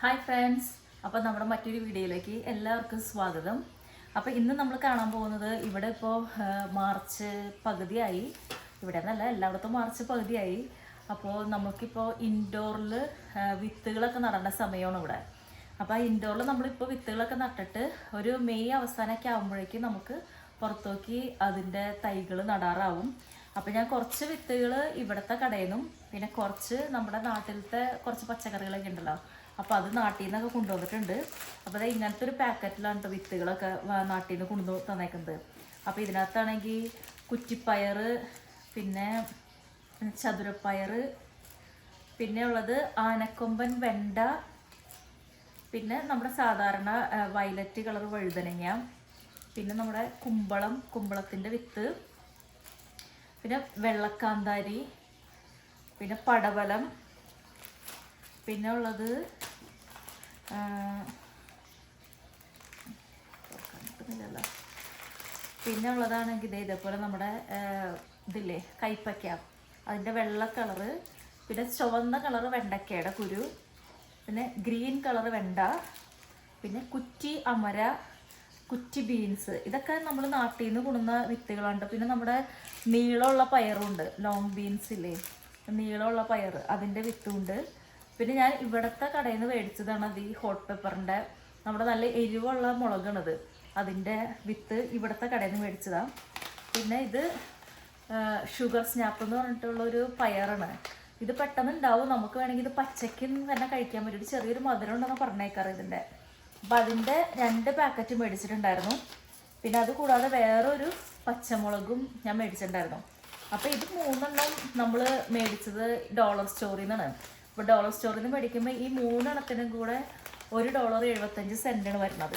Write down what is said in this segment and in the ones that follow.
Hi friends അപ്പോൾ നമ്മുടെ മറ്റൊരു വീഡിയോയിലേക്ക് എല്ലാവർക്കും സ്വാഗതം. അപ്പോൾ ഇന്ന് നമ്മൾ കാണാൻ പോകുന്നത് ഇവിടെ ഇപ്പോൾ മാർച്ച് പകുതിയായി. ഇവിടെ എന്നല്ല എല്ലായിടത്തും മാർച്ച് പകുതിയായി. അപ്പോൾ നമുക്കിപ്പോൾ ഇൻഡോറിൽ വിത്തുകളൊക്കെ നടേണ്ട സമയമാണ് ഇവിടെ. അപ്പോൾ ഇൻഡോറിൽ നമ്മളിപ്പോൾ വിത്തുകളൊക്കെ നട്ടിട്ട് ഒരു മെയ് അവസാനമൊക്കെ ആകുമ്പോഴേക്കും നമുക്ക് പുറത്തോക്കി അതിന്റെ തൈകൾ നടാറാവും. അപ്പോൾ ഞാൻ കുറച്ച് വിത്തുകൾ ഇവിടുത്തെ കടയിൽ നിന്നും പിന്നെ കുറച്ച് നമ്മുടെ നാട്ടിലത്തെ കുറച്ച് പച്ചക്കറികളൊക്കെ ഉണ്ടല്ലോ അപ്പോൾ അത് നാട്ടിൽ നിന്നൊക്കെ കൊണ്ടുവന്നിട്ടുണ്ട്. അപ്പോൾ അത് ഇങ്ങനത്തെ ഒരു പാക്കറ്റിലാണ് കേട്ടോ വിത്തുകളൊക്കെ നാട്ടിൽ നിന്ന് കൊണ്ടു തന്നേക്കുന്നത്. അപ്പോൾ ഇതിനകത്താണെങ്കിൽ കുറ്റിപ്പയർ പിന്നെ ചതുരപ്പയർ പിന്നെ ഉള്ളത് ആനക്കൊമ്പൻ വെണ്ട പിന്നെ നമ്മുടെ സാധാരണ വയലറ്റ് കളർ വഴുതനങ്ങ പിന്നെ നമ്മുടെ കുമ്പളം കുമ്പളത്തിന്റെ വിത്ത് പിന്നെ വെള്ളക്കാന്താരി പിന്നെ പടവലം പിന്നെ ഉള്ളത് പിന്നെ ഉള്ളതാണെങ്കിൽ ഇതേ ഇതേപോലെ നമ്മുടെ ഇതില്ലേ കൈപ്പയ്ക്ക. അതിന്റെ വെള്ള കളറ് പിന്നെ ചുവന്ന കളറ് വെണ്ടക്കയുടെ കുരു പിന്നെ ഗ്രീൻ കളറ് വെണ്ട പിന്നെ കുറ്റി അമര കുറ്റി ബീൻസ്. ഇതൊക്കെ നമ്മൾ നാട്ടിൽ നിന്ന് കൊണ്ടുവന്ന വിത്തുകളുണ്ട് പിന്നെ നമ്മുടെ നീളമുള്ള പയറുണ്ട് ലോങ് ബീൻസ് ഇല്ലേ നീളമുള്ള പയർ അതിന്റെ വിത്തുണ്ട്. പിന്നെ ഞാൻ ഇവിടുത്തെ കടയിൽ നിന്ന് മേടിച്ചതാണ് അത് ഈ ഹോട്ട് പെപ്പറിന്റെ നമ്മുടെ നല്ല എരിവുള്ള മുളകാണത്. അതിന്റെ വിത്ത് ഇവിടുത്തെ കടയിൽ നിന്ന് മേടിച്ചതാണ് പിന്നെ ഇത് ഷുഗർ സ്നാപ്പ് എന്ന് പറഞ്ഞിട്ടുള്ള ഒരു പയറാണ്. ഇത് പെട്ടെന്ന് ഉണ്ടാവും. നമുക്ക് വേണമെങ്കിൽ ഇത് പച്ചയ്ക്ക് തന്നെ കഴിക്കാൻ പറ്റും. ചെറിയൊരു മധുരം ഉണ്ടെന്ന് പറഞ്ഞേക്കാറ് ഇതിന്റെ അപ്പം അതിന്റെ രണ്ട് പാക്കറ്റ് മേടിച്ചിട്ടുണ്ടായിരുന്നു. പിന്നെ അത് കൂടാതെ വേറൊരു പച്ചമുളകും ഞാൻ മേടിച്ചിട്ടുണ്ടായിരുന്നു. അപ്പോൾ ഇത് മൂന്നെണ്ണം നമ്മൾ മേടിച്ചത് ഡോളർ സ്റ്റോറിൽ നിന്നാണ് അപ്പോൾ ഡോളർ സ്റ്റോറിൽ നിന്ന് മേടിക്കുമ്പോൾ ഈ മൂന്നെണ്ണത്തിനും കൂടെ ഒരു ഡോളർ എഴുപത്തഞ്ച് സെന്റാണ് വരുന്നത്.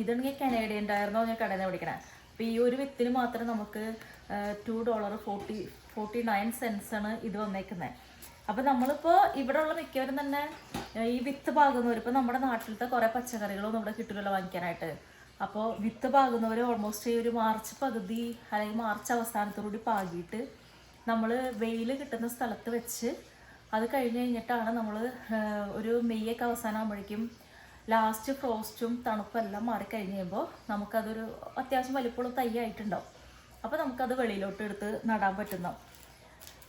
ഇതാണെങ്കിൽ കനേഡിയൻ ടയറിനോ ഞാൻ കടയിൽ നിന്ന് മേടിക്കണേ. അപ്പോൾ ഈ ഒരു വിത്തിന് മാത്രം നമുക്ക് two dollar forty forty nine cents ആണ് ഇത് വന്നേക്കുന്നത് അപ്പോൾ നമ്മളിപ്പോ ഇവിടെ ഉള്ള മിക്കവരും തന്നെ ഈ വിത്ത് പാകുന്നവർ ഇപ്പോൾ നമ്മുടെ നാട്ടിലത്തെ കുറേ പച്ചക്കറികളൊന്നും ഇവിടെ കിട്ടുമല്ലോ വാങ്ങിക്കാനായിട്ട്. അപ്പോൾ വിത്ത് പാകുന്നവർ ഓൾമോസ്റ്റ് ഈ ഒരു മാർച്ച് പകുതി അല്ലെങ്കിൽ മാർച്ച് അവസാനത്തോടുകൂടി പാകിയിട്ട് നമ്മൾ വെയിൽ കിട്ടുന്ന സ്ഥലത്ത് വെച്ച് അത് കഴിഞ്ഞ് കഴിഞ്ഞിട്ടാണ് നമ്മൾ ഒരു മെയ്യൊക്കെ അവസാനമാകുമ്പോഴേക്കും ലാസ്റ്റ് ഫ്രോസ്റ്റും തണുപ്പെല്ലാം മാറിക്കഴിഞ്ഞ് കഴിയുമ്പോൾ നമുക്കതൊരു അത്യാവശ്യം വലിപ്പമുള്ള തൈ ആയിട്ടുണ്ടാവും അപ്പോൾ നമുക്കത് വെളിയിലോട്ട് എടുത്ത് നടാൻ പറ്റുന്നതാവും.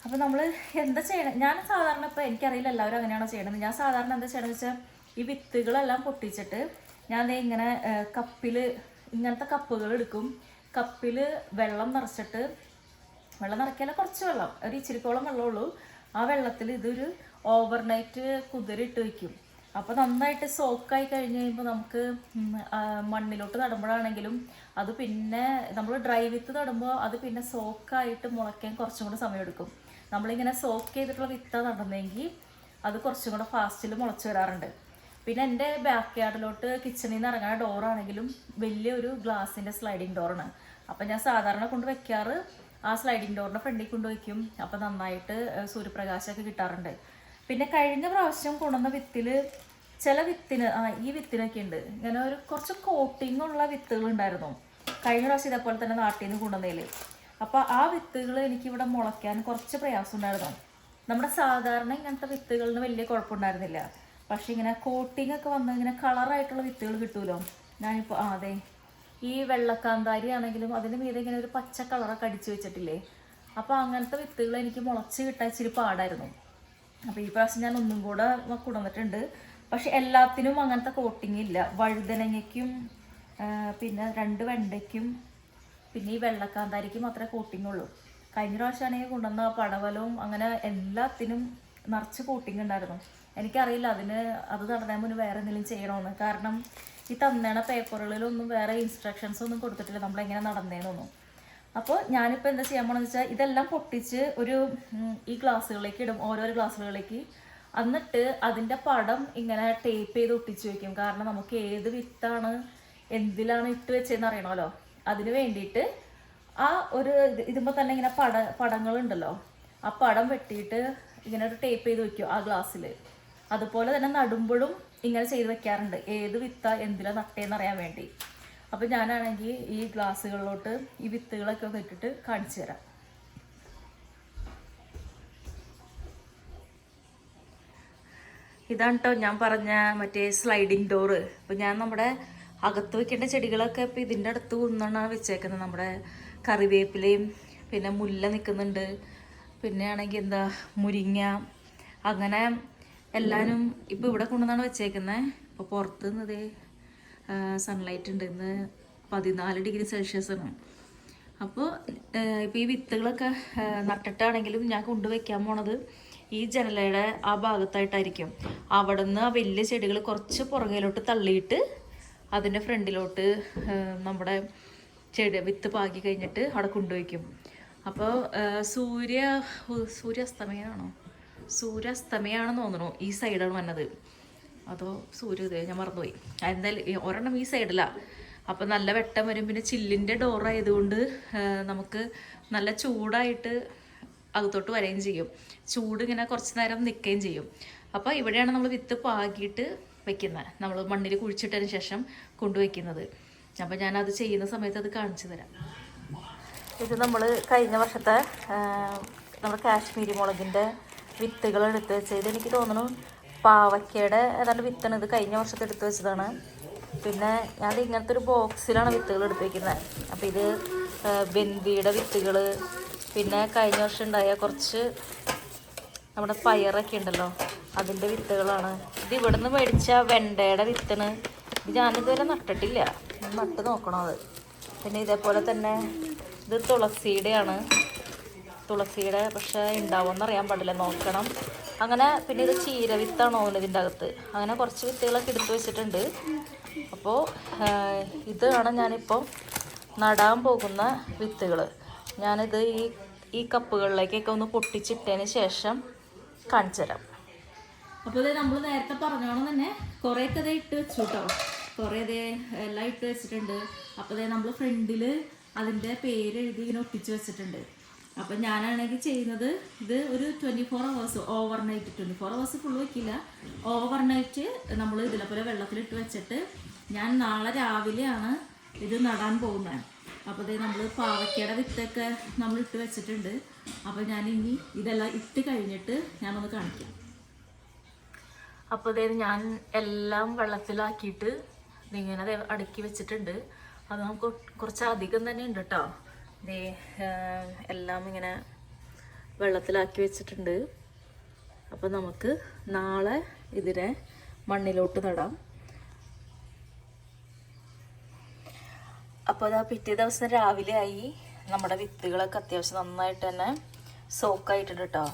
അപ്പോൾ നമ്മൾ എന്താ ചെയ്യണം ഞാൻ സാധാരണ ഇപ്പോൾ എനിക്കറിയില്ല എല്ലാവരും അങ്ങനെയാണോ ചെയ്യണത്. ഞാൻ സാധാരണ എന്താ ചെയ്യണമെന്ന് വെച്ചാൽ ഈ വിത്തുകളെല്ലാം പൊട്ടിച്ചിട്ട് ഞാൻ ഇങ്ങനെ കപ്പിൽ ഇങ്ങനത്തെ കപ്പുകൾ എടുക്കും. കപ്പിൽ വെള്ളം നിറച്ചിട്ട് വെള്ളം നിറയ്ക്കാൻ കുറച്ച് വെള്ളം ഒരു ഇച്ചിരിക്കോളം വെള്ളമുള്ളൂ ആ വെള്ളത്തിൽ ഇതൊരു ഓവർനൈറ്റ് കുതിരിട്ട് വയ്ക്കും. അപ്പോൾ നന്നായിട്ട് സോക്കായി കഴിഞ്ഞ് കഴിയുമ്പോൾ നമുക്ക് മണ്ണിലോട്ട് നടുമ്പോഴാണെങ്കിലും അത് പിന്നെ നമ്മൾ ഡ്രൈ വിത്ത് നടുമ്പോൾ അത് പിന്നെ സോക്കായിട്ട് മുളയ്ക്കാൻ കുറച്ചും കൂടെ സമയമെടുക്കും. നമ്മളിങ്ങനെ സോക്ക് ചെയ്തിട്ടുള്ള വിത്ത നടന്നെങ്കിൽ അത് കുറച്ചും കൂടെ ഫാസ്റ്റിൽ മുളച്ച് വരാറുണ്ട്. പിന്നെ എന്റെ ബാക്ക് യാർഡിലോട്ട് കിച്ചണിൽ നിന്ന് ഇറങ്ങുന്ന ഡോറാണെങ്കിലും വലിയൊരു ഗ്ലാസിന്റെ സ്ലൈഡിങ് ഡോറാണ് അപ്പം ഞാൻ സാധാരണ കൊണ്ട് വെക്കാറ് ആ സ്ലൈഡിംഗ് ഡോറിന്റെ ഫ്രണ്ടിൽ കൊണ്ടുവയ്ക്കും അപ്പോൾ അപ്പം നന്നായിട്ട് സൂര്യപ്രകാശമൊക്കെ കിട്ടാറുണ്ട്. പിന്നെ കഴിഞ്ഞ പ്രാവശ്യം കൊണ്ടുവന്ന വിത്തിൽ ചില വിത്തിന് ആ ഈ വിത്തിനൊക്കെ ഉണ്ട്. ഇങ്ങനെ ഒരു കുറച്ച് കോട്ടിംഗ് ഉള്ള വിത്തുകൾ ഉണ്ടായിരുന്നു. കഴിഞ്ഞ പ്രാവശ്യം ഇതേപോലെ തന്നെ നാട്ടിൽ നിന്ന് കൊണ്ടുവന്നതിൽ അപ്പോൾ ആ വിത്തുകൾ എനിക്കിവിടെ മുളയ്ക്കാൻ കുറച്ച് പ്രയാസം ഉണ്ടായിരുന്നു. നമ്മുടെ സാധാരണ ഇങ്ങനത്തെ വിത്തുകളിന് വലിയ കുഴപ്പമുണ്ടായിരുന്നില്ല. പക്ഷേ ഇങ്ങനെ കോട്ടിംഗ് ഒക്കെ വന്ന് ഇങ്ങനെ കളറായിട്ടുള്ള വിത്തുകൾ കിട്ടുമല്ലോ ഞാനിപ്പോൾ ആ അതെ. ഈ വെള്ളക്കാന്താരി ആണെങ്കിലും അതിന് മീതെ ഇങ്ങനെ ഒരു പച്ച കളറൊക്കെ അടിച്ചു വെച്ചിട്ടില്ലേ? അപ്പോൾ അങ്ങനത്തെ വിത്തുകൾ എനിക്ക് മുളച്ച് കിട്ടാൻ ഇച്ചിരി പാടായിരുന്നു. അപ്പോൾ ഈ പ്രാവശ്യം ഞാൻ ഒന്നും കൂടെ കൊണ്ടുവന്നിട്ടുണ്ട്. പക്ഷെ എല്ലാത്തിനും അങ്ങനത്തെ കോട്ടിങ് ഇല്ല. വഴുതനങ്ങയ്ക്കും പിന്നെ രണ്ട് വെണ്ടയ്ക്കും പിന്നെ ഈ വെള്ളക്കാന്താരിക്ക് മാത്രമേ കോട്ടിംഗ് ഉള്ളൂ. കഴിഞ്ഞ പ്രാവശ്യമാണെങ്കിൽ കൊണ്ടുവന്ന പടവലവും അങ്ങനെ എല്ലാത്തിനും നിറച്ച് കോട്ടിംഗ് ഉണ്ടായിരുന്നു. എനിക്കറിയില്ല അതിന് അത് നടന്നാൽ മുന്നേ വേറെ എന്തെങ്കിലും ചെയ്യണമെന്ന് കാരണം ഈ തന്നേണ പേപ്പറുകളിലൊന്നും വേറെ ഇൻസ്ട്രക്ഷൻസ് ഒന്നും കൊടുത്തിട്ടില്ല. നമ്മളെങ്ങനെ നടന്നേന്നൊന്നും അപ്പോൾ ഞാനിപ്പോൾ എന്താ ചെയ്യാൻ പോണെന്ന് വെച്ചാൽ ഇതെല്ലാം പൊട്ടിച്ച് ഒരു ഈ ഗ്ലാസ്സുകളിലേക്ക് ഇടും. ഓരോരോ ഗ്ലാസ്സുകളിലേക്ക്. എന്നിട്ട് അതിന്റെ പടം ഇങ്ങനെ ടേപ്പ് ചെയ്ത് ഒട്ടിച്ച് വെക്കും. കാരണം നമുക്ക് ഏത് വിത്താണ് എന്തിലാണ് ഇട്ട് വെച്ചതെന്ന് അറിയണമല്ലോ. അതിന് വേണ്ടിയിട്ട് ആ ഒരു ഇത് ഇതുമ്പോൾ തന്നെ ഇങ്ങനെ പട പടങ്ങളുണ്ടല്ലോ. ആ പടം വെട്ടിയിട്ട് ഇങ്ങനെ ഒരു ടേപ്പ് ചെയ്ത് വെക്കും ആ ഗ്ലാസ്സിൽ അതുപോലെ തന്നെ നടുമ്പോഴും ഇങ്ങനെ ചെയ്ത് വെക്കാറുണ്ട്. ഏത് വിത്ത എന്തിലാ നട്ടേന്ന് അറിയാൻ വേണ്ടി. അപ്പോൾ ഞാനാണെങ്കിൽ ഈ ഗ്ലാസ്സുകളിലോട്ട് ഈ വിത്തുകളൊക്കെ ഒന്ന് ഇട്ടിട്ട് കാണിച്ചു തരാം. ഇതാണ് കേട്ടോ ഞാൻ പറഞ്ഞ മറ്റേ സ്ലൈഡിങ് ഡോറ് അപ്പോൾ ഞാൻ നമ്മുടെ അകത്ത് വെക്കേണ്ട ചെടികളൊക്കെ ഇപ്പം ഇതിന്റെ അടുത്ത് കൊന്നാണ് വെച്ചേക്കുന്നത്. നമ്മുടെ കറിവേപ്പിലയും പിന്നെ മുല്ല നിൽക്കുന്നുണ്ട് പിന്നെ ആണെങ്കിൽ എന്താ? മുരിങ്ങ. അങ്ങനെ എല്ലാവരും ഇപ്പം ഇവിടെ കൊണ്ടുവന്നാണ് വെച്ചേക്കുന്നത് ഇപ്പോൾ പുറത്ത് നിന്നത് സൺലൈറ്റ് ഉണ്ട്. ഇന്ന് പതിനാല് ഡിഗ്രി സെൽഷ്യസ് ആണ്. അപ്പോൾ ഇപ്പോൾ ഈ വിത്തുകളൊക്കെ നട്ടിട്ടാണെങ്കിലും ഞാൻ കൊണ്ടുവയ്ക്കാൻ പോണത് ഈ ജനലയുടെ ആ ഭാഗത്തായിട്ടായിരിക്കും. അവിടെ നിന്ന് ആ വലിയ ചെടികൾ കുറച്ച് പുറകിലോട്ട് തള്ളിയിട്ട് അതിന്റെ ഫ്രണ്ടിലോട്ട് നമ്മുടെ ചെടി വിത്ത് പാകി കഴിഞ്ഞിട്ട് അവിടെ കൊണ്ടുവയ്ക്കും. അപ്പോൾ സൂര്യ ഉ- സൂര്യാസ്തമയമാണോ സൂര്യാസ്തമയമാണെന്ന് തോന്നുന്നു. ഈ സൈഡാണ് വന്നത്. അതോ സൂര്യോദയം ഞാൻ മറന്നുപോയി. എന്തായാലും ഒരെണ്ണം ഈ സൈഡിലാണ് അപ്പം നല്ല വെട്ടം വരും. പിന്നെ ചില്ലിന്റെ ഡോറായതുകൊണ്ട് നമുക്ക് നല്ല ചൂടായിട്ട് അകത്തോട്ട് വരികയും ചെയ്യും. ചൂട് ഇങ്ങനെ കുറച്ച് നേരം നിൽക്കുകയും ചെയ്യും. അപ്പോൾ ഇവിടെയാണ് നമ്മൾ വിത്ത് പാകിയിട്ട് വെക്കുന്നത് നമ്മൾ മണ്ണിൽ കുഴിച്ചിട്ടതിന് ശേഷം കൊണ്ടുവയ്ക്കുന്നത് അപ്പോൾ ഞാനത് ചെയ്യുന്ന സമയത്ത് അത് കാണിച്ചു തരാം. ഇത് നമ്മൾ കഴിഞ്ഞ വർഷത്തെ നമ്മുടെ കാശ്മീരി മുളകിന്റെ വിത്തുകൾ എടുത്ത് വെച്ചത്. എനിക്ക് തോന്നുന്നു പാവയ്ക്കയുടെ ഏതാണ്ട് വിത്താണ് ഇത് കഴിഞ്ഞ വർഷത്തെ എടുത്ത് വെച്ചതാണ്. പിന്നെ ഞാൻ ഇങ്ങനത്തെ ഒരു ബോക്സിലാണ് വിത്തുകൾ എടുത്ത് വയ്ക്കുന്നത് അപ്പോൾ ഇത് ബന്ദിയുടെ വിത്തുകൾ പിന്നെ കഴിഞ്ഞ വർഷം ഉണ്ടായ കുറച്ച് നമ്മുടെ പയറൊക്കെ ഉണ്ടല്ലോ അതിന്റെ വിത്തുകളാണ്. ഇത് ഇവിടെ നിന്ന് മേടിച്ച വെണ്ടയുടെ വിത്താണ്. ഇത് ഞാനിതുവരെ നട്ടിട്ടില്ല. നട്ട് നോക്കണം അത്? പിന്നെ ഇതേപോലെ തന്നെ ഇത് തുളസിയുടെയാണ് തുളസിയുടെ പക്ഷേ ഉണ്ടാവുമെന്ന് അറിയാൻ പാടില്ല. നോക്കണം. അങ്ങനെ പിന്നെ ഇത് ചീര വിത്താണോ ഇതിന്റെ അകത്ത്? അങ്ങനെ കുറച്ച് വിത്തുകളൊക്കെ എടുത്തു വെച്ചിട്ടുണ്ട്. അപ്പോൾ ഇതാണ് ഞാനിപ്പോൾ നടാൻ പോകുന്ന വിത്തുകൾ ഞാനിത് ഈ ഈ കപ്പുകളിലേക്കൊക്കെ ഒന്ന് പൊട്ടിച്ചിട്ടതിന് ശേഷം കാണിച്ചു തരാം അപ്പോൾ ഇത് നമ്മൾ നേരത്തെ പറഞ്ഞോണം തന്നെ കുറേയൊക്കെ ഇതേ ഇട്ട് വെച്ചു കേട്ടോ കുറേ ഇതേ എല്ലാം ഇട്ട് വെച്ചിട്ടുണ്ട്. അപ്പോൾ ഇതേ നമ്മൾ ഫ്രണ്ടിൽ അതിന്റെ പേര് എഴുതി ഇങ്ങനെ ഒട്ടിച്ച് വെച്ചിട്ടുണ്ട്. അപ്പം ഞാനാണെങ്കിൽ ചെയ്യുന്നത്. ഇത് ഒരു twenty four hours overnight twenty four hours full വയ്ക്കില്ല overnight നമ്മൾ ഇതിലെപ്പോലെ വെള്ളത്തിലിട്ട് വെച്ചിട്ട് ഞാൻ നാളെ രാവിലെയാണ് ഇത് നടാൻ പോകുന്നത്. അപ്പോൾ അതേ നമ്മൾ പാവയ്ക്കയുടെ വിത്തൊക്കെ നമ്മൾ ഇട്ട് വെച്ചിട്ടുണ്ട്. അപ്പോൾ ഞാൻ ഇനി ഇതെല്ലാം ഇട്ട് കഴിഞ്ഞിട്ട് ഞാനൊന്ന് കാണിക്കാം. അപ്പോൾ അതായത് ഞാൻ എല്ലാം വെള്ളത്തിലാക്കിയിട്ട് ഇങ്ങനെ ദേ അടുക്കി വെച്ചിട്ടുണ്ട്. അത് നമുക്ക് കുറച്ച് അധികം തന്നെ ഉണ്ട് കേട്ടോ ദേ എല്ലാം ഇങ്ങനെ വെള്ളത്തിലാക്കി വെച്ചിട്ടുണ്ട്. അപ്പോൾ നമുക്ക് നാളെ ഇതിനെ മണ്ണിലോട്ട് നടാം. അപ്പോൾ അതാ പിറ്റേ ദിവസം രാവിലെ ആയി. നമ്മുടെ വിത്തുകളൊക്കെ അത്യാവശ്യം നന്നായിട്ട് തന്നെ സോക്കായിട്ടുണ്ട് കേട്ടോ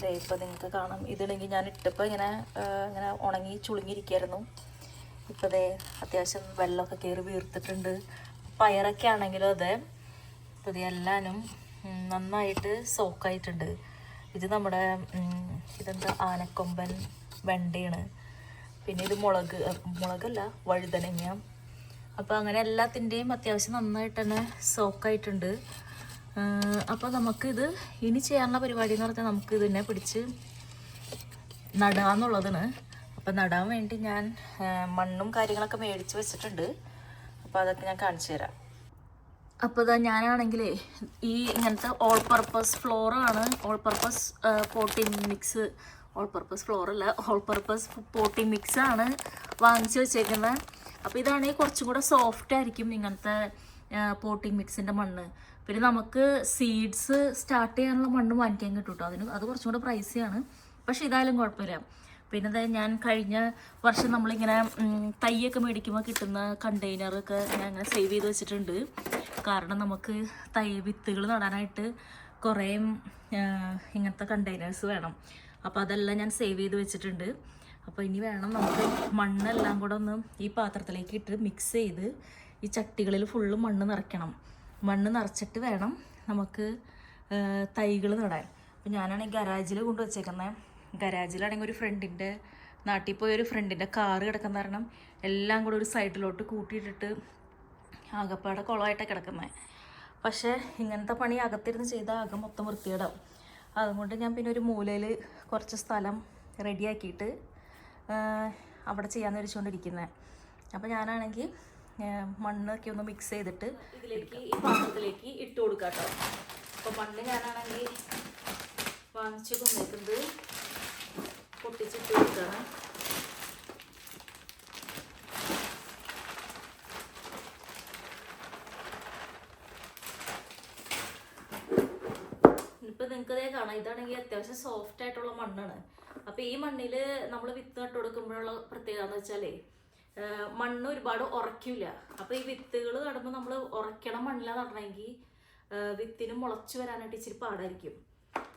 ദേ ഇപ്പോൾ നിങ്ങൾക്ക് കാണാം. ഇതിണെങ്കിൽ ഞാൻ ഇട്ടപ്പോൾ ഇങ്ങനെ ഇങ്ങനെ ഉണങ്ങി ചുളുങ്ങിയിരിക്കുമായിരുന്നു ഇപ്പോൾ ദേ അത്യാവശ്യം വെള്ളമൊക്കെ കയറി വീർത്തിട്ടുണ്ട്. പയറൊക്കെ ആണെങ്കിലും അതെ ഇപ്പോൾ ഇത് എല്ലാനും നന്നായിട്ട് സോക്കായിട്ടുണ്ട്. ഇത് നമ്മുടെ ഇതെന്താ ആനക്കൊമ്പൻ വെണ്ടയാണ്. പിന്നെ ഇത് മുളക് മുളകല്ല വഴുതനങ്ങ. അപ്പോൾ അങ്ങനെ എല്ലാത്തിന്റെയും അത്യാവശ്യം നന്നായിട്ട് തന്നെ സോക്കായിട്ടുണ്ട്. അപ്പോൾ നമുക്കിത് ഇനി ചെയ്യാനുള്ള പരിപാടി എന്ന് പറഞ്ഞാൽ നമുക്ക് ഇതിനെ പിടിച്ച് നടാന്നുള്ളതാണ്. അപ്പോൾ നടാൻ വേണ്ടി ഞാൻ മണ്ണും കാര്യങ്ങളൊക്കെ മേടിച്ച് വെച്ചിട്ടുണ്ട്. അപ്പോൾ അതൊക്കെ ഞാൻ കാണിച്ചു തരാം. അപ്പോൾ ഇതാ ഞാനാണെങ്കിലേ ഈ ഇങ്ങനത്തെ all purpose ഫ്ലോറാണ് all purpose potting mix all purpose flour അല്ല ഓൾ പർപ്പസ് പോട്ടിംഗ് മിക്സ് ആണ് വാങ്ങിച്ച് വെച്ചേക്കുന്നത് അപ്പോൾ ഇതാണെങ്കിൽ കുറച്ചും കൂടെ സോഫ്റ്റ് ആയിരിക്കും ഇങ്ങനത്തെ പോട്ടിംഗ് മിക്സിന്റെ മണ്ണ്. പിന്നെ നമുക്ക് സീഡ്സ് സ്റ്റാർട്ട് ചെയ്യാനുള്ള മണ്ണ് വാങ്ങിക്കാൻ കിട്ടും കേട്ടോ അതിന് അത് കുറച്ചും കൂടെ പ്രൈസിയാണ് പക്ഷേ ഇതായാലും കുഴപ്പമില്ല. പിന്നെ ഞാൻ കഴിഞ്ഞ വർഷം നമ്മളിങ്ങനെ തൈയൊക്കെ മേടിക്കുമ്പോൾ കിട്ടുന്ന കണ്ടെയ്നറൊക്കെ ഞാൻ അങ്ങനെ സേവ് ചെയ്ത് വെച്ചിട്ടുണ്ട്. കാരണം നമുക്ക് തൈ വിത്തുകൾ നടാനായിട്ട് കുറേ ഇങ്ങനത്തെ കണ്ടെയ്നേഴ്സ് വേണം. അപ്പോൾ അതെല്ലാം ഞാൻ സേവ് ചെയ്ത് വെച്ചിട്ടുണ്ട്. അപ്പോൾ ഇനി വേണം നമുക്ക് മണ്ണെല്ലാം കൂടെ ഒന്ന് ഈ പാത്രത്തിലേക്ക് ഇട്ട് മിക്സ് ചെയ്ത് ഈ ചട്ടികളിൽ ഫുള്ള് മണ്ണ് നിറയ്ക്കണം. മണ്ണ് നിറച്ചിട്ട് വേണം നമുക്ക് തൈകൾ നടാൻ. അപ്പോൾ ഞാനാണെങ്കിൽ ഗരാജിൽ കൊണ്ട് വച്ചേക്കുന്നത് ഗരാജിലാണെങ്കിൽ ഒരു ഫ്രണ്ടിന്റെ നാട്ടിൽ പോയ ഒരു ഫ്രണ്ടിന്റെ കാറ് കിടക്കുന്ന കാരണം എല്ലാം കൂടെ ഒരു സൈഡിലോട്ട് കൂട്ടിയിട്ടിട്ട് ആകപ്പാടെ കുളമായിട്ടാണ് കിടക്കുന്നത് പക്ഷേ ഇങ്ങനത്തെ പണി അകത്തിരുന്ന് ചെയ്താൽ അകം മൊത്തം വൃത്തിയിടാവും അതുകൊണ്ട് ഞാൻ പിന്നെ ഒരു മൂലയിൽ കുറച്ച് സ്ഥലം റെഡിയാക്കിയിട്ട് അവിടെ ചെയ്യാമെന്ന് വെച്ചുകൊണ്ടിരിക്കുന്നത് അപ്പോൾ ഞാനാണെങ്കിൽ മണ്ണൊക്കെ ഒന്ന് മിക്സ് ചെയ്തിട്ട് ഇതിലേക്ക് ഈ പാത്രത്തിലേക്ക് ഇട്ട് കൊടുക്കാം കേട്ടോ അപ്പോൾ മണ്ണ് ഞാനാണെങ്കിൽ വാങ്ങിച്ചു കൊണ്ടേക്കുന്നത് പൊട്ടിച്ചിട്ട് കൊടുക്കണം. ഇപ്പം നിങ്ങൾക്കതേ കാണാം. ഇതാണെങ്കിൽ അത്യാവശ്യം സോഫ്റ്റ് ആയിട്ടുള്ള മണ്ണാണ്. അപ്പോൾ ഈ മണ്ണിൽ നമ്മൾ വിത്ത് നട്ട് കൊടുക്കുമ്പോഴുള്ള പ്രത്യേകത എന്ന് വെച്ചാലേ മണ്ണ് ഒരുപാട് ഉറക്കില്ല അപ്പോൾ ഈ വിത്തുകൾ നടുമ്പോൾ നമ്മൾ ഉറക്കണം മണ്ണിലാണ് നടണമെങ്കിൽ വിത്തിന് മുളച്ചു വരാനായിട്ട് ഇച്ചിരി പാടായിരിക്കും.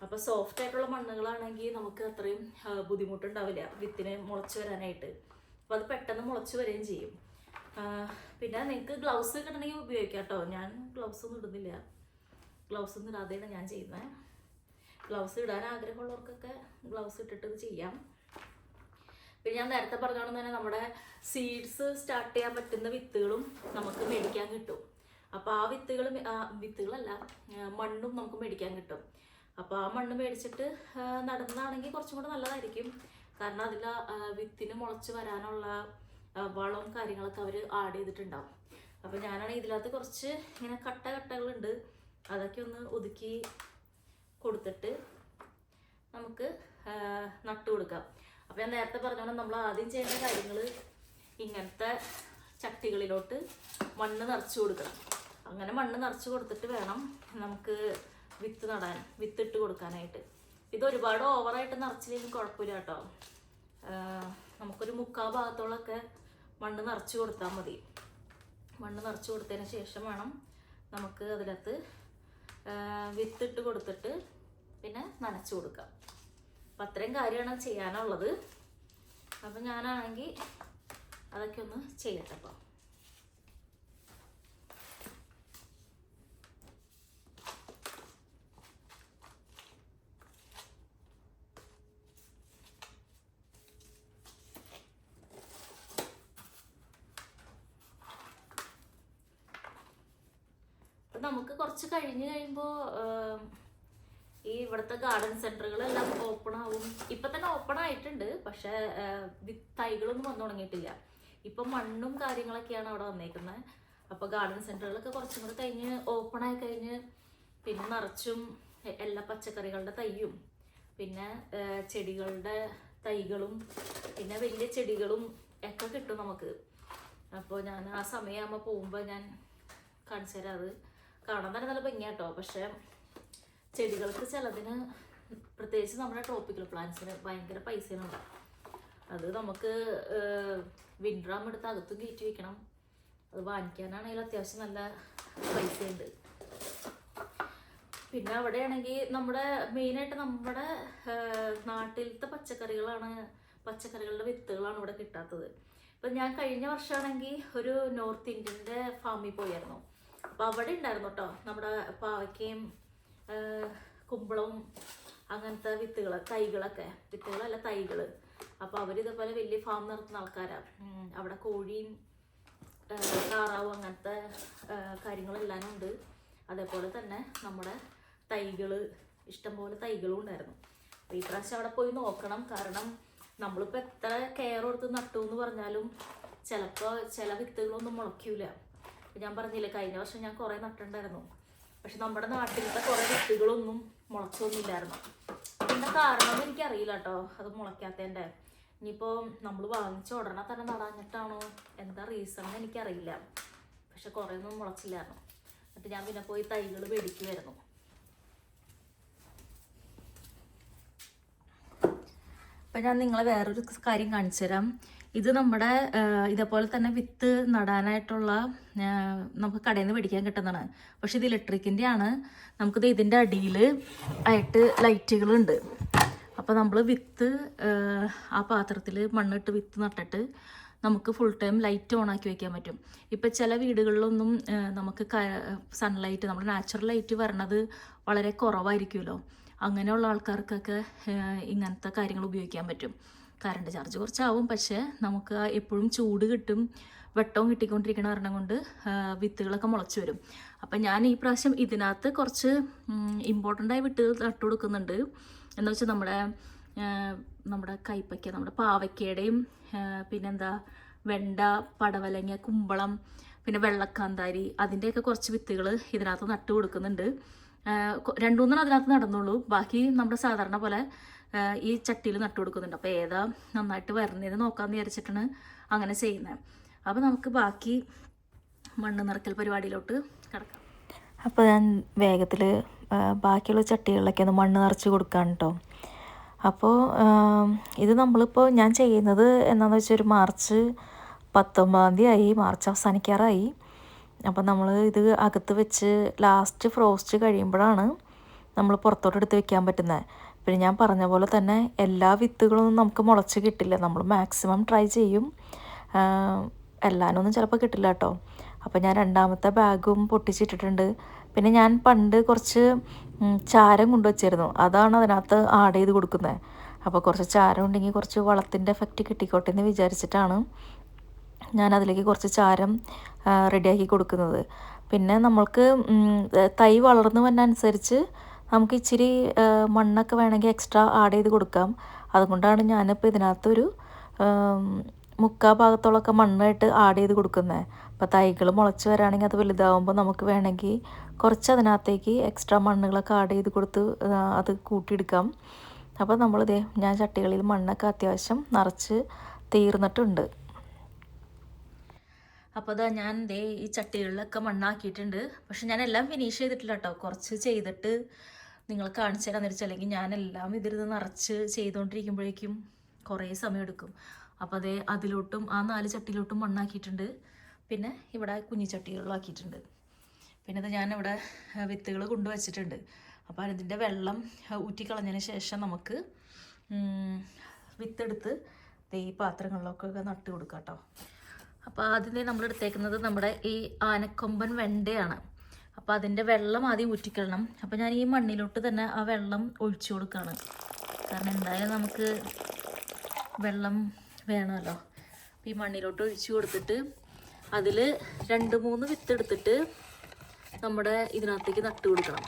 അപ്പൊ സോഫ്റ്റ് ആയിട്ടുള്ള മണ്ണുകളാണെങ്കിൽ നമുക്ക് അത്രയും ബുദ്ധിമുട്ടുണ്ടാവില്ല. വിത്തിന് മുളച്ചു വരാനായിട്ട്. അപ്പൊ അത് പെട്ടെന്ന് മുളച്ചു വരികയും ചെയ്യും. പിന്നെ നിങ്ങൾക്ക് ഗ്ലൗസ് കിട്ടണമെങ്കിൽ ഉപയോഗിക്കാം കേട്ടോ ഞാൻ ഗ്ലൗസ് ഒന്നും ഇടുന്നില്ല. ഗ്ലൗസ് ഒന്നും ഇടാതെയാണ് ഞാൻ ചെയ്യുന്നത് ഗ്ലൗസ് ഇടാൻ ആഗ്രഹമുള്ളവർക്കൊക്കെ ഗ്ലൗസ് ഇട്ടിട്ട് ഇത് ചെയ്യാം. പിന്നെ ഞാൻ നേരത്തെ പറഞ്ഞോണ്ട് തന്നെ നമ്മുടെ സീഡ്സ് സ്റ്റാർട്ട് ചെയ്യാൻ പറ്റുന്ന വിത്തുകളും നമുക്ക് മേടിക്കാൻ കിട്ടും. അപ്പോൾ ആ വിത്തുകൾ വിത്തുകളല്ല മണ്ണും നമുക്ക് മേടിക്കാൻ കിട്ടും. അപ്പോൾ ആ മണ്ണ് മേടിച്ചിട്ട് നടന്നാണെങ്കിൽ കുറച്ചും കൂടെ നല്ലതായിരിക്കും. കാരണം അതിൽ വിത്തിന് മുളച്ച് വരാനുള്ള വളവും കാര്യങ്ങളൊക്കെ അവർ ആഡ് ചെയ്തിട്ടുണ്ടാവും. അപ്പോൾ ഞാനാണ് ഇതിനകത്ത് കുറച്ച് ഇങ്ങനെ കട്ട കട്ടകളുണ്ട്. അതൊക്കെ ഒന്ന് ഒതുക്കി കൊടുത്തിട്ട് നമുക്ക് നട്ടു കൊടുക്കാം. അപ്പോൾ ഞാൻ നേരത്തെ പറഞ്ഞോണ്ട് നമ്മൾ ആദ്യം ചെയ്യുന്ന കാര്യങ്ങൾ ഇങ്ങനത്തെ ചട്ടികളിലോട്ട് മണ്ണ് നിറച്ച് കൊടുക്കണം. അങ്ങനെ മണ്ണ് നിറച്ച് കൊടുത്തിട്ട് വേണം നമുക്ക് വിത്ത് നടാൻ വിത്തിട്ട് കൊടുക്കാനായിട്ട്. ഇത് ഒരുപാട് ഓവറായിട്ട് നിറച്ചില്ലെങ്കിൽ കുഴപ്പമില്ല കേട്ടോ. നമുക്കൊരു മുക്കാ ഭാഗത്തോളൊക്കെ മണ്ണ് നിറച്ച് കൊടുത്താൽ മതി. മണ്ണ് നിറച്ച് കൊടുത്തതിന് ശേഷം വേണം നമുക്ക് അതിനകത്ത് വിത്തിട്ട് കൊടുത്തിട്ട് പിന്നെ നനച്ചു കൊടുക്കാം. അപ്പം അത്രയും കാര്യമാണ് ചെയ്യാനുള്ളത്. അപ്പം ഞാനാണെങ്കിൽ അതൊക്കെ ഒന്ന് ചെയ്യട്ടെ അപ്പം അപ്പം നമുക്ക് കുറച്ച് കഴിഞ്ഞ് കഴിയുമ്പോൾ ഈ ഇവിടുത്തെ ഗാർഡൻ സെന്ററുകളെല്ലാം ഓപ്പൺ ആവും. ഇപ്പം തന്നെ ഓപ്പൺ ആയിട്ടുണ്ട് പക്ഷേ തൈകളൊന്നും വന്നു തുടങ്ങിയിട്ടില്ല ഇപ്പം മണ്ണും കാര്യങ്ങളൊക്കെയാണ് അവിടെ വന്നേക്കുന്നത് അപ്പോൾ ഗാർഡൻ സെന്ററുകളൊക്കെ കുറച്ചും കൂടെ കഴിഞ്ഞ് ഓപ്പൺ ആയി കഴിഞ്ഞ് പിന്നെ നിറച്ചും എല്ലാ പച്ചക്കറികളുടെ തൈയും പിന്നെ ചെടികളുടെ തൈകളും പിന്നെ വലിയ ചെടികളും ഒക്കെ കിട്ടും നമുക്ക്. അപ്പോൾ ഞാൻ ആ സമയമാകുമ്പോൾ പോകുമ്പോൾ ഞാൻ കാണിച്ചു തരാം അത്. കാണാൻ തന്നെ നല്ല ഭംഗിയാട്ടോ. പക്ഷെ ചെടികൾക്ക് ചിലതിന് പ്രത്യേകിച്ച് നമ്മുടെ ട്രോപ്പിക്കൽ പ്ലാന്റ്സിന് ഭയങ്കര പൈസയാണ് അത് നമുക്ക് വിൻഡ്രാം എടുത്ത് അകത്തും കയറ്റി വെക്കണം. അത് വാങ്ങിക്കാനാണെങ്കിൽ അത്യാവശ്യം നല്ല പൈസയുണ്ട് പിന്നെ അവിടെയാണെങ്കിൽ നമ്മുടെ മെയിനായിട്ട് നമ്മുടെ നാട്ടിലത്തെ പച്ചക്കറികളാണ് പച്ചക്കറികളുടെ വിത്തുകളാണ് ഇവിടെ കിട്ടാത്തത്. ഇപ്പം ഞാൻ കഴിഞ്ഞ വർഷമാണെങ്കിൽ ഒരു നോർത്ത് ഇന്ത്യന്റെ ഫാമിൽ പോയായിരുന്നു. അപ്പോൾ അവിടെ ഉണ്ടായിരുന്നു കേട്ടോ നമ്മുടെ പാവയ്ക്കയും കുമ്പളവും അങ്ങനത്തെ വിത്തുകൾ തൈകളൊക്കെ. വിത്തുകളല്ല തൈകൾ അപ്പോൾ അവർ ഇതേപോലെ വലിയ ഫാം നടത്തുന്ന ആൾക്കാരാണ് അവിടെ കോഴിയും താറാവും അങ്ങനത്തെ കാര്യങ്ങളെല്ലാം ഉണ്ട്. അതേപോലെ തന്നെ നമ്മുടെ തൈകൾ ഇഷ്ടംപോലെ തൈകളും ഉണ്ടായിരുന്നു. അപ്പോൾ ഈ പ്രാവശ്യം അവിടെ പോയി നോക്കണം. കാരണം നമ്മളിപ്പോൾ എത്ര കെയർ കൊടുത്ത് നട്ടു എന്ന് പറഞ്ഞാലും ചിലപ്പോൾ ചില വിത്തുകളൊന്നും മുളയ്ക്കൂല. ഇപ്പൊ ഞാൻ പറഞ്ഞില്ലേ കഴിഞ്ഞ വർഷം ഞാൻ കുറേ നട്ടിട്ടുണ്ടായിരുന്നു. പക്ഷെ നമ്മുടെ നാട്ടിലത്തെ കുറേ വിത്തുകളൊന്നും മുളച്ചൊന്നുമില്ലായിരുന്നു. അതിന്റെ കാരണം എനിക്കറിയില്ല കേട്ടോ അത് മുളയ്ക്കാത്തതിന്റെ. ഇനിയിപ്പോൾ നമ്മൾ വാങ്ങിച്ച ഉടനെ തന്നെ നടാഞ്ഞിട്ടാണോ എന്താ റീസൺ എനിക്കറിയില്ല. പക്ഷെ കുറേ ഒന്നും മുളച്ചില്ലായിരുന്നു. എന്നിട്ട് ഞാൻ പിന്നെ പോയി തൈകൾ മേടിക്കുമായിരുന്നു അപ്പം ഞാൻ നിങ്ങളെ വേറൊരു കാര്യം കാണിച്ചു തരാം ഇത് നമ്മുടെ ഇതേപോലെ തന്നെ വിത്ത് നടാനായിട്ടുള്ള നമുക്ക് കടയിൽ നിന്ന് മേടിക്കാൻ കിട്ടുന്നതാണ്. പക്ഷെ ഇത് ഇലക്ട്രിക്കിന്റെ ആണ് നമുക്കിത് ഇതിന്റെ അടിയിൽ ആയിട്ട് ലൈറ്റുകളുണ്ട്. അപ്പോൾ നമ്മൾ വിത്ത് ആ, പാത്രത്തിൽ മണ്ണിട്ട് വിത്ത് നട്ടിട്ട് നമുക്ക് ഫുൾ ടൈം ലൈറ്റ് ഓൺ ആക്കി വെക്കാൻ പറ്റും. ഇപ്പം ചില വീടുകളിലൊന്നും നമുക്ക് സൺലൈറ്റ് നമ്മുടെ നാച്ചുറൽ ലൈറ്റ് വരണത് വളരെ കുറവായിരിക്കുമല്ലോ. അങ്ങനെയുള്ള ആൾക്കാർക്കൊക്കെ ഇങ്ങനത്തെ കാര്യങ്ങൾ ഉപയോഗിക്കാൻ പറ്റും. കറണ്ട് ചാർജ് കുറച്ചാവും. പക്ഷേ നമുക്ക് എപ്പോഴും ചൂട് കിട്ടും. വെട്ടവും കിട്ടിക്കൊണ്ടിരിക്കണ കാരണം കൊണ്ട് വിത്തുകളൊക്കെ മുളച്ചു വരും. അപ്പം ഞാൻ ഈ പ്രാവശ്യം ഇതിനകത്ത് കുറച്ച് ഇമ്പോർട്ടന്റ് ആയ വിത്തുകൾ നട്ടു കൊടുക്കുന്നുണ്ട്. എന്ന് വെച്ചാൽ നമ്മുടെ നമ്മുടെ കൈപ്പയ്ക്ക നമ്മുടെ പാവയ്ക്കയുടെയും പിന്നെന്താ വെണ്ട പടവലങ്ങ കുമ്പളം പിന്നെ വെള്ളക്കാന്താരി അതിന്റെയൊക്കെ കുറച്ച് വിത്തുകൾ ഇതിനകത്ത് നട്ടു കൊടുക്കുന്നുണ്ട്. രണ്ടുമൂന്നെണ്ണം അതിനകത്ത് നടന്നുള്ളൂ. ബാക്കി നമ്മുടെ സാധാരണ പോലെ ഈ ചട്ടിയിൽ നട്ടു കൊടുക്കുന്നുണ്ട്. അപ്പോൾ ഏതാ നന്നായിട്ട് വരുന്നത് നോക്കാമെന്ന് വിചാരിച്ചിട്ടാണ് അങ്ങനെ ചെയ്യുന്നത് അപ്പോൾ നമുക്ക് ബാക്കി മണ്ണ് നിറയ്ക്കൽ പരിപാടിയിലോട്ട് കിടക്കാം. അപ്പോൾ ഞാൻ വേഗത്തിൽ ബാക്കിയുള്ള ചട്ടികളിലൊക്കെ ഒന്ന് മണ്ണ് നിറച്ച് കൊടുക്കാൻ കേട്ടോ അപ്പോൾ ഇത് നമ്മളിപ്പോൾ ഞാൻ ചെയ്യുന്നത് എന്താണെന്ന് വെച്ചാൽ ഒരു മാർച്ച് പത്തൊമ്പതാം തീയതി ആയി മാർച്ച് അവസാനിക്കാറായി. അപ്പോൾ നമ്മൾ ഇത് അകത്ത് വെച്ച് ലാസ്റ്റ് ഫ്രോസ്റ്റ് കഴിയുമ്പോഴാണ് നമ്മൾ പുറത്തോട്ട് എടുത്ത് വെക്കാൻ പറ്റുന്നത് പിന്നെ ഞാൻ പറഞ്ഞ പോലെ തന്നെ എല്ലാ വിത്തുകളൊന്നും നമുക്ക് മുളച്ച് കിട്ടില്ല. നമ്മൾ മാക്സിമം ട്രൈ ചെയ്യും. എല്ലാനൊന്നും ചിലപ്പോൾ കിട്ടില്ല കേട്ടോ അപ്പോൾ ഞാൻ രണ്ടാമത്തെ ബാഗും പൊട്ടിച്ചിട്ടിട്ടുണ്ട്. പിന്നെ ഞാൻ പണ്ട് കുറച്ച് ചാരം കൊണ്ടുവച്ചിരുന്നു. അതാണ് അതിനകത്ത് ആഡ് ചെയ്ത് കൊടുക്കുന്നത് അപ്പോൾ കുറച്ച് ചാരം ഉണ്ടെങ്കിൽ കുറച്ച് വളത്തിന്റെ എഫക്റ്റ് കിട്ടിക്കോട്ടെ എന്ന് വിചാരിച്ചിട്ടാണ് ഞാൻ അതിലേക്ക് കുറച്ച് ചാരം റെഡിയാക്കി കൊടുക്കുന്നത്. പിന്നെ നമ്മൾക്ക് തൈ വളർന്നു വരുന്നതനുസരിച്ച് നമുക്ക് ഇച്ചിരി മണ്ണൊക്കെ വേണമെങ്കിൽ എക്സ്ട്രാ ആഡ് ചെയ്ത് കൊടുക്കാം. അതുകൊണ്ടാണ് ഞാനിപ്പോൾ ഇതിനകത്തൊരു മുക്കാ ഭാഗത്തോളമൊക്കെ മണ്ണായിട്ട് ആഡ് ചെയ്ത് കൊടുക്കുന്നത് അപ്പോൾ തൈകൾ മുളച്ച് വരാണെങ്കിൽ അത് വലുതാവുമ്പോൾ നമുക്ക് വേണമെങ്കിൽ കുറച്ച് അതിനകത്തേക്ക് എക്സ്ട്രാ മണ്ണുകളൊക്കെ ആഡ് ചെയ്ത് കൊടുത്ത് അത് കൂട്ടിയെടുക്കാം. അപ്പോൾ നമ്മളിതേ ഞാൻ ചട്ടികളിൽ മണ്ണൊക്കെ അത്യാവശ്യം നിറച്ച് തീർന്നിട്ടുണ്ട്. അപ്പോൾ അതാ ഞാൻ ദേ ഈ ചട്ടികളിലൊക്കെ മണ്ണാക്കിയിട്ടുണ്ട്. പക്ഷെ ഞാൻ എല്ലാം ഫിനിഷ് ചെയ്തിട്ടില്ല കേട്ടോ. കുറച്ച് ചെയ്തിട്ട് നിങ്ങൾ കാണിച്ചു തരാമെന്ന് വെച്ചാൽ അല്ലെങ്കിൽ ഞാൻ എല്ലാം ഇതിരുന്ന് നിറച്ച് ചെയ്തുകൊണ്ടിരിക്കുമ്പോഴേക്കും കുറേ സമയം എടുക്കും അപ്പോൾ അതേ അതിലോട്ടും ആ നാല് ചട്ടിയിലോട്ടും മണ്ണാക്കിയിട്ടുണ്ട്. പിന്നെ ഇവിടെ കുഞ്ഞി ചട്ടികളിലാക്കിയിട്ടുണ്ട് പിന്നെ ഇത് ഞാനിവിടെ വിത്തുകൾ കൊണ്ടുവച്ചിട്ടുണ്ട്. അപ്പോൾ അതിന്റെ വെള്ളം ഊറ്റിക്കളഞ്ഞതിന് ശേഷം നമുക്ക് വിത്തെടുത്ത് ഈ പാത്രങ്ങളിലൊക്കെ നട്ട് കൊടുക്കാം കേട്ടോ. അപ്പോൾ ആദ്യം നമ്മൾ എടുത്തേക്കുന്നത് നമ്മുടെ ഈ ആനക്കൊമ്പൻ വെണ്ടയാണ്. അപ്പോൾ അതിന്റെ വെള്ളം ആദ്യം ഊറ്റിക്കളണം അപ്പോൾ ഞാൻ ഈ മണ്ണിലോട്ട് തന്നെ ആ വെള്ളം ഒഴിച്ചു കൊടുക്കുകയാണ് കാരണം എന്തായാലും നമുക്ക് വെള്ളം വേണമല്ലോ. ഈ മണ്ണിലോട്ട് ഒഴിച്ചു കൊടുത്തിട്ട് അതിൽ രണ്ട് മൂന്ന് വിത്ത് എടുത്തിട്ട് നമ്മുടെ ഇതിനകത്തേക്ക് നട്ട് കൊടുക്കണം.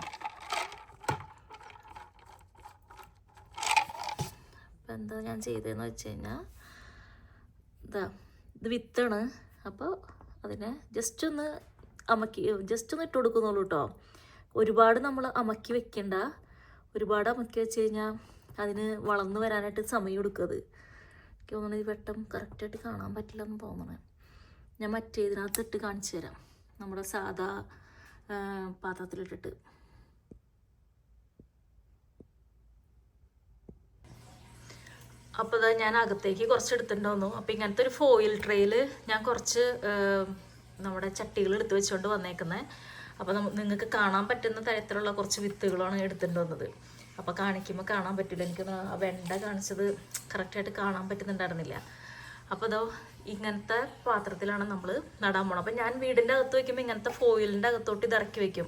അപ്പം എന്താ ഞാൻ ചെയ്തതെന്ന് വെച്ച് കഴിഞ്ഞാൽ ഇതാ ഇത് വിത്താണ്. അപ്പോൾ അതിനെ ജസ്റ്റ് ഒന്ന് അമക്കി ജസ്റ്റ് ഒന്ന് ഇട്ട് കൊടുക്കുന്നുള്ളൂ കേട്ടോ ഒരുപാട് നമ്മൾ അമക്കി വെക്കണ്ട. ഒരുപാട് അമക്കി വെച്ച് കഴിഞ്ഞാൽ അതിന് വളർന്നു വരാനായിട്ട് സമയം എടുക്കും അത് എനിക്ക് തോന്നുന്നത് ഈ വെട്ടം കറക്റ്റായിട്ട് കാണാൻ പറ്റില്ലെന്ന് തോന്നണേ. ഞാൻ മറ്റേ ഇതിനകത്ത് ഇട്ട് കാണിച്ചു തരാം. നമ്മുടെ സാധാ പാത്രത്തിലിട്ടിട്ട്. അപ്പോൾ ഞാൻ അകത്തേക്ക് കുറച്ച് എടുത്തിട്ടുണ്ടായിരുന്നു. അപ്പോൾ ഇങ്ങനത്തെ ഒരു ഫോയിൽ ട്രേയിൽ ഞാൻ കുറച്ച് നമ്മുടെ ചട്ടികൾ എടുത്ത് വെച്ചുകൊണ്ട് വന്നേക്കുന്നത് അപ്പോൾ നിങ്ങൾക്ക് കാണാൻ പറ്റുന്ന തരത്തിലുള്ള കുറച്ച് വിത്തുകളാണ് എടുത്തിട്ട് വന്നത്. അപ്പോൾ കാണിക്കുമ്പോൾ കാണാൻ പറ്റില്ല. എനിക്ക് ആ വെണ്ട കാണിച്ചത് കറക്റ്റായിട്ട് കാണാൻ പറ്റുന്നുണ്ടായിരുന്നില്ല. അപ്പോൾ അതോ ഇങ്ങനത്തെ പാത്രത്തിലാണ് നമ്മൾ നടാൻ പോണത്. അപ്പോൾ ഞാൻ വീടിന്റെ അകത്ത് വയ്ക്കുമ്പോൾ ഇങ്ങനത്തെ ഫോയിലിന്റെ അകത്തോട്ട് ഇത് ഇറക്കി വെക്കും.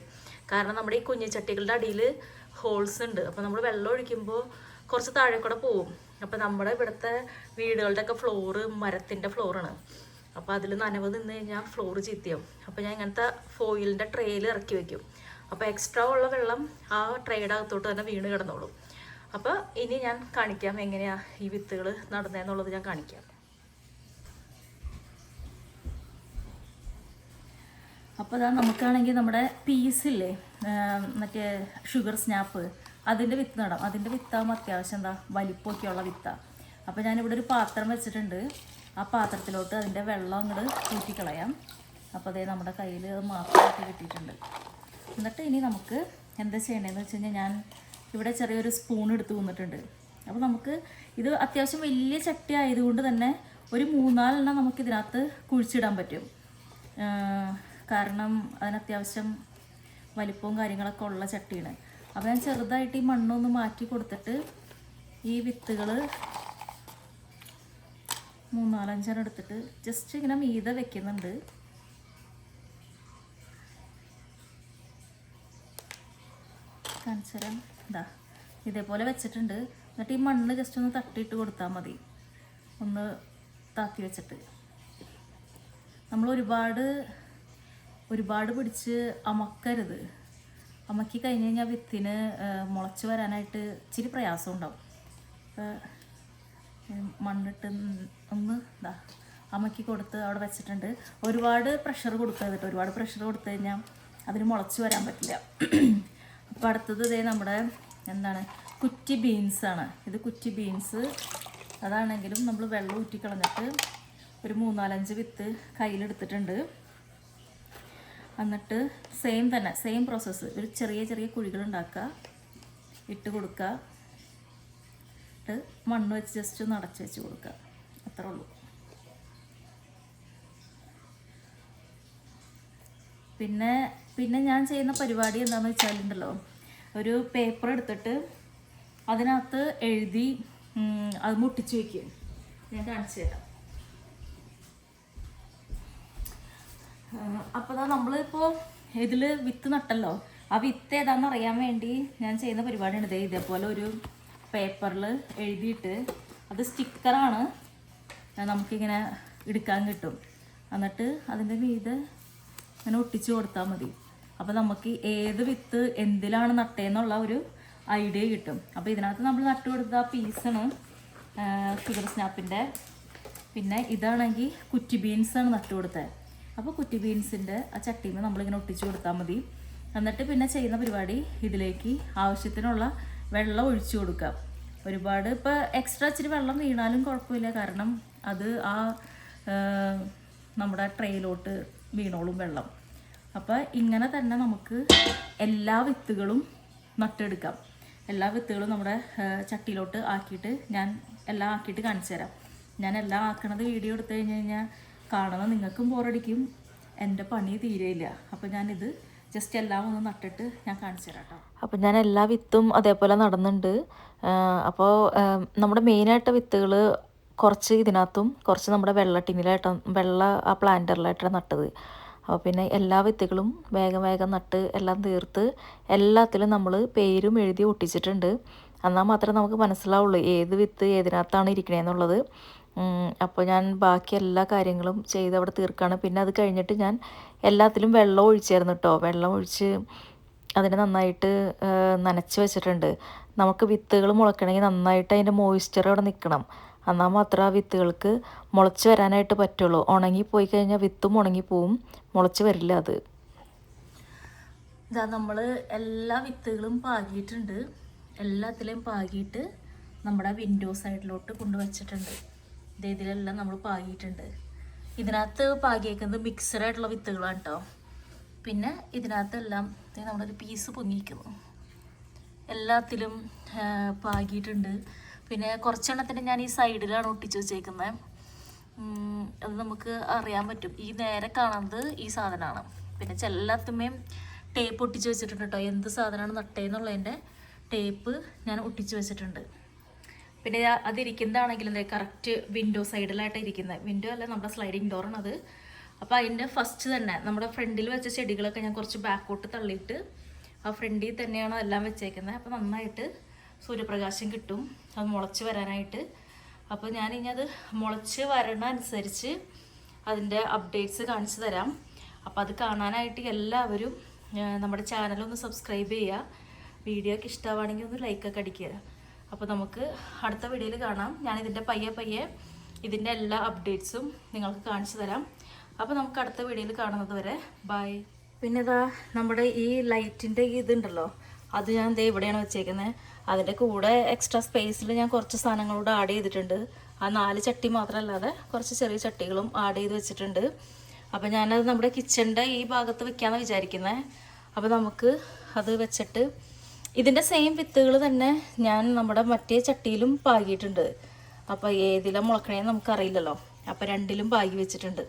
കാരണം നമ്മുടെ ഈ കുഞ്ഞു ചട്ടികളുടെ അടിയിൽ ഹോൾസ് ഉണ്ട്. അപ്പോൾ നമ്മൾ വെള്ളം ഒഴിക്കുമ്പോൾ കുറച്ച് താഴെ കൂടെ പോവും. അപ്പോൾ നമ്മുടെ ഇവിടുത്തെ വീടുകളുടെ ഒക്കെ ഫ്ലോറ് മരത്തിന്റെ ഫ്ലോറാണ് അപ്പോൾ അതിൽ നനവ് നിന്ന് കഴിഞ്ഞാൽ ഫ്ലോർ ചീത്തയാവും. അപ്പോൾ ഞാൻ ഇങ്ങനത്തെ ഫോയിലിന്റെ ട്രേയിൽ ഇറക്കി വെക്കും. അപ്പോൾ എക്സ്ട്രാ ഉള്ള വെള്ളം ആ ട്രേയുടെ അകത്തോട്ട് തന്നെ വീണ് കിടന്നോളും. അപ്പോൾ ഇനി ഞാൻ കാണിക്കാം എങ്ങനെയാണ് ഈ വിത്തുകൾ നടന്നതെന്നുള്ളത് ഞാൻ കാണിക്കാം. അപ്പോൾ അതാ നമുക്കാണെങ്കിൽ നമ്മുടെ പീസില്ലേ മറ്റേ ഷുഗർ സ്നാപ്പ് അതിന്റെ വിത്ത് നടാം. അതിന്റെ വിത്താകുമ്പോൾ അത്യാവശ്യം എന്താ? വലിപ്പമൊക്കെയുള്ള വിത്താണ് അപ്പോൾ ഞാനിവിടെ ഒരു പാത്രം വെച്ചിട്ടുണ്ട്. ആ പാത്രത്തിലോട്ട് അതിന്റെ വെള്ളം അങ്ങോട്ട് കൂട്ടിക്കളയാം അപ്പോൾ അതേ നമ്മുടെ കയ്യിൽ മാത്രമായിട്ട് കിട്ടിയിട്ടുണ്ട്. എന്നിട്ട് ഇനി നമുക്ക് എന്താ ചെയ്യണേന്ന് വെച്ച് കഴിഞ്ഞാൽ ഞാൻ ഇവിടെ ചെറിയൊരു സ്പൂൺ എടുത്ത് വന്നിട്ടുണ്ട് അപ്പോൾ നമുക്ക് ഇത് അത്യാവശ്യം വലിയ ചട്ടി ആയതുകൊണ്ട് തന്നെ ഒരു മൂന്നാലെണ്ണം നമുക്ക് ഇതിനകത്ത് കുഴിച്ചിടാൻ പറ്റും. കാരണം അതിനത്യാവശ്യം വലിപ്പവും കാര്യങ്ങളൊക്കെ ഉള്ള ചട്ടിയാണ്. അപ്പോൾ ഞാൻ ചെറുതായിട്ട് ഈ മണ്ണൊന്ന് മാറ്റി കൊടുത്തിട്ട് ഈ വിത്തുകൾ മൂന്നാലഞ്ചെണ്ണം എടുത്തിട്ട് ജസ്റ്റ് ഇങ്ങനെ മീത വെക്കുന്നുണ്ട്. കാണിച്ചുതരാം. ഇതാ ഇതേപോലെ വെച്ചിട്ടുണ്ട്. എന്നിട്ട് ഈ മണ്ണ് ജസ്റ്റ് ഒന്ന് തട്ടിയിട്ട് കൊടുത്താൽ മതി. ഒന്ന് താത്തി വെച്ചിട്ട്. നമ്മൾ ഒരുപാട് ഒരുപാട് പിടിച്ച് അമക്കരുത്. അമക്കി കഴിഞ്ഞ് കഴിഞ്ഞാൽ വിത്തിന് മുളച്ച് വരാനായിട്ട് ഇച്ചിരി പ്രയാസം ഉണ്ടാവും മണ്ണിട്ട് ഒന്ന് ഇതാ അമ്മയ്ക്ക് കൊടുത്ത് അവിടെ വെച്ചിട്ടുണ്ട്. ഒരുപാട് പ്രഷർ കൊടുക്കരുത് കേട്ടോ. ഒരുപാട് പ്രഷർ കൊടുത്തു കഴിഞ്ഞാൽ അതിന് മുളച്ച് വരാൻ പറ്റില്ല. അപ്പോൾ അടുത്തത് ഇതേ നമ്മുടെ എന്താണ്? കുറ്റി ബീൻസാണ് ഇത് കുറ്റി ബീൻസ് അതാണെങ്കിലും നമ്മൾ വെള്ളം ഊറ്റിക്കളഞ്ഞിട്ട് ഒരു മൂന്നാലഞ്ച് വിത്ത് കയ്യിലെടുത്തിട്ടുണ്ട്. എന്നിട്ട് സെയിം തന്നെ സെയിം പ്രോസസ്സ് ഒരു ചെറിയ ചെറിയ കുഴികൾ ഉണ്ടാക്കുക. ഇട്ട് കൊടുക്കുക. ഇട്ട് മണ്ണ് വെച്ച് ജസ്റ്റ് ഒന്ന് അടച്ചു വെച്ച് കൊടുക്കുക. അത്രേ ഉള്ളൂ. പിന്നെ പിന്നെ ഞാൻ ചെയ്യുന്ന പരിപാടി എന്താണെന്ന് വെച്ചാലുണ്ടല്ലോ ഒരു പേപ്പർ എടുത്തിട്ട് അതിനകത്ത് എഴുതി അത് മുട്ടിച്ച് വയ്ക്കും ഞാൻ കാണിച്ചു തരാം. അപ്പോൾ നമ്മളിപ്പോൾ ഇതിൽ വിത്ത് നട്ടല്ലോ. ആ വിത്ത് ഏതാണെന്ന് അറിയാൻ വേണ്ടി ഞാൻ ചെയ്യുന്ന പരിപാടിയാണ്. ഇതേ ഇതേപോലെ ഒരു പേപ്പറിൽ എഴുതിയിട്ട് അത് സ്റ്റിക്കറാണ് നമുക്കിങ്ങനെ എടുക്കാൻ കിട്ടും. എന്നിട്ട് അതിന്റെ മീതെ ഇങ്ങനെ ഒട്ടിച്ചു കൊടുത്താൽ മതി. അപ്പോൾ നമുക്ക് ഏത് വിത്ത് എന്തിലാണ് നട്ടേന്നുള്ള ഒരു ഐഡിയ കിട്ടും. അപ്പോൾ ഇതിനകത്ത് നമ്മൾ നട്ടു കൊടുത്ത പീസാണ് ഫിഗർ സ്നാപ്പിന്റെ പിന്നെ ഇതാണെങ്കിൽ കുറ്റി ബീൻസാണ് നട്ടു കൊടുത്തത് അപ്പോൾ കുറ്റി ബീൻസിന്റെ ആ ചട്ടിയിൽ നമ്മളിങ്ങനെ ഒട്ടിച്ചു കൊടുത്താൽ മതി. എന്നിട്ട് പിന്നെ ചെയ്യുന്ന പരിപാടി ഇതിലേക്ക് ആവശ്യത്തിനുള്ള വെള്ളം ഒഴിച്ചു കൊടുക്കാം. ഒരുപാട് ഇപ്പോൾ എക്സ്ട്രാ ഇച്ചിരി വെള്ളം വീണാലും കുഴപ്പമില്ല. കാരണം അത് ആ നമ്മുടെ ട്രെയിലോട്ട് വീണോളും വെള്ളം. അപ്പോൾ ഇങ്ങനെ തന്നെ നമുക്ക് എല്ലാ വിത്തുകളും നട്ടെടുക്കാം. എല്ലാ വിത്തുകളും നമ്മുടെ ചട്ടിയിലോട്ട് ആക്കിയിട്ട് ഞാൻ എല്ലാം ആക്കിയിട്ട് കാണിച്ചു തരാം. ഞാൻ എല്ലാം ആക്കണത് വീഡിയോ എടുത്തു കഴിഞ്ഞ് കഴിഞ്ഞാൽ കാണുന്ന നിങ്ങൾക്കും ബോറടിക്കും എന്റെ പണി തീരെയില്ല. അപ്പോൾ ഞാനിത് ജസ്റ്റ് എല്ലാം ഒന്ന് നട്ടിട്ട് ഞാൻ കാണിച്ചു തരാം കേട്ടോ അപ്പോൾ ഞാൻ എല്ലാ വിത്തും അതേപോലെ നടന്നുണ്ട്. അപ്പോൾ നമ്മുടെ മെയിനായിട്ട് വിത്തുകൾ കുറച്ച് ഇതിനകത്തും കുറച്ച് നമ്മുടെ വെള്ള ടിന്നിലായിട്ട് വെള്ള ആ പ്ലാന്ററിലായിട്ടാണ് നട്ടത്. അപ്പോൾ പിന്നെ എല്ലാ വിത്തുകളും വേഗം വേഗം നട്ട് എല്ലാം തീർത്ത് എല്ലാത്തിലും നമ്മൾ പേരും എഴുതി ഒട്ടിച്ചിട്ടുണ്ട്. എന്നാൽ മാത്രമേ നമുക്ക് മനസ്സിലാവുള്ളൂ ഏത് വിത്ത് ഏതിനകത്താണ് ഇരിക്കണേന്നുള്ളത്. അപ്പോൾ ഞാൻ ബാക്കി എല്ലാ കാര്യങ്ങളും ചെയ്ത് അവിടെ തീർക്കുകയാണ് പിന്നെ അത് കഴിഞ്ഞിട്ട് ഞാൻ എല്ലാത്തിലും വെള്ളം ഒഴിച്ചായിരുന്നു കേട്ടോ വെള്ളം ഒഴിച്ച് അതിനെ നന്നായിട്ട് നനച്ച് വെച്ചിട്ടുണ്ട്. നമുക്ക് വിത്തുകൾ മുളക്കണമെങ്കിൽ നന്നായിട്ട് അതിന്റെ മോയ്സ്ചർ അവിടെ നിൽക്കണം. എന്നാൽ മാത്രമേ ആ വിത്തുകൾക്ക് മുളച്ച് വരാനായിട്ട് പറ്റുള്ളൂ. ഉണങ്ങി പോയി കഴിഞ്ഞാൽ വിത്തും ഉണങ്ങിപ്പോവും മുളച്ച് വരില്ല അത്. ഇതാ നമ്മൾ എല്ലാ വിത്തുകളും പാകിയിട്ടുണ്ട്. എല്ലാത്തിലെയും പാകിയിട്ട് നമ്മുടെ വിൻഡോ സൈഡിലോട്ട് കൊണ്ടുവച്ചിട്ടുണ്ട്. ഇത് ഇതിലെല്ലാം നമ്മൾ പാകിയിട്ടുണ്ട്. ഇതിനകത്ത് പാകിയേക്കുന്നത് മിക്സഡായിട്ടുള്ള വിത്തുകളാണ് കേട്ടോ പിന്നെ ഇതിനകത്തെല്ലാം നമ്മളൊരു പീസ് പൊങ്ങിയിരിക്കുന്നു. എല്ലാത്തിലും പാകിയിട്ടുണ്ട്. പിന്നെ കുറച്ചെണ്ണത്തിന് ഞാൻ ഈ സൈഡിലാണ് ഒട്ടിച്ച് വെച്ചേക്കുന്നത് അത് നമുക്ക് അറിയാൻ പറ്റും. ഈ നേരെ കാണുന്നത് ഈ സാധനമാണ്. പിന്നെ ചെല്ലാത്തുമ്മയും ടേപ്പ് ഒട്ടിച്ച് വെച്ചിട്ടുണ്ട് കേട്ടോ എന്ത് സാധനമാണ് നട്ടേന്നുള്ളതിന്റെ ടേപ്പ് ഞാൻ ഒട്ടിച്ച് വെച്ചിട്ടുണ്ട്. പിന്നെ അത് അതിരിക്കുന്നതാണെങ്കിൽ എന്താ കറക്റ്റ് വിൻഡോ സൈഡിലായിട്ട് ഇരിക്കുന്നത് വിൻഡോ അല്ല നമ്മുടെ സ്ലൈഡിങ് ഡോറാണ് അത്. അപ്പോൾ അതിന്റെ ഫസ്റ്റ് തന്നെ നമ്മുടെ ഫ്രണ്ടിൽ വെച്ച ചെടികളൊക്കെ ഞാൻ കുറച്ച് ബാക്കോട്ട് തള്ളിയിട്ട് ആ ഫ്രണ്ടിൽ തന്നെയാണ് എല്ലാം വെച്ചേക്കുന്നത് അപ്പോൾ നന്നായിട്ട് സൂര്യപ്രകാശം കിട്ടും. അത് മുളച്ച് വരാനായിട്ട്. അപ്പോൾ ഞാൻ ഇനി അത് മുളച്ച് വരണ അനുസരിച്ച് അതിന്റെ അപ്ഡേറ്റ്സ് കാണിച്ചു തരാം. അപ്പോൾ അത് കാണാനായിട്ട് എല്ലാവരും നമ്മുടെ ചാനലൊന്ന് സബ്സ്ക്രൈബ് ചെയ്യുക. വീഡിയോ ഒക്കെ ഇഷ്ടമാണെങ്കിൽ ഒന്ന് ലൈക്കൊക്കെ അടിക്കുക. അപ്പോൾ നമുക്ക് അടുത്ത വീഡിയോയിൽ കാണാം. ഞാൻ ഇതിന്റെ പയ്യെ പയ്യെ ഇതിന്റെ എല്ലാ അപ്ഡേറ്റ്സും നിങ്ങൾക്ക് കാണിച്ചു തരാം. അപ്പോൾ നമുക്ക് അടുത്ത വീഡിയോയിൽ കാണുന്നത് വരെ ബൈ പിന്നെ ഇതാ നമ്മുടെ ഈ ലൈറ്റിന്റെ ഇതുണ്ടല്ലോ അത് ഞാൻ ദേ ഇവിടെയാണ് വെച്ചേക്കുന്നത് അതിന്റെ കൂടെ എക്സ്ട്രാ സ്പേസിൽ ഞാൻ കുറച്ച് സാധനങ്ങളോട് ആഡ് ചെയ്തിട്ടുണ്ട്. ആ നാല് ചട്ടി മാത്രമല്ലാതെ കുറച്ച് ചെറിയ ചട്ടികളും ആഡ് ചെയ്ത് വെച്ചിട്ടുണ്ട്. അപ്പോൾ ഞാനത് നമ്മുടെ കിച്ചണിന്റെ ഈ ഭാഗത്ത് വെക്കാമെന്ന് വിചാരിക്കുന്നത് അപ്പോൾ നമുക്ക് അത് വെച്ചിട്ട് ഇതിന്റെ സെയിം വിത്തുകൾ തന്നെ ഞാൻ നമ്മുടെ മറ്റേ ചട്ടിയിലും പാകിയിട്ടുണ്ട്. അപ്പോൾ ഏതിലാണ് മുളക്കണേന്ന് നമുക്കറിയില്ലല്ലോ. അപ്പോൾ രണ്ടിലും പാകി വെച്ചിട്ടുണ്ട്.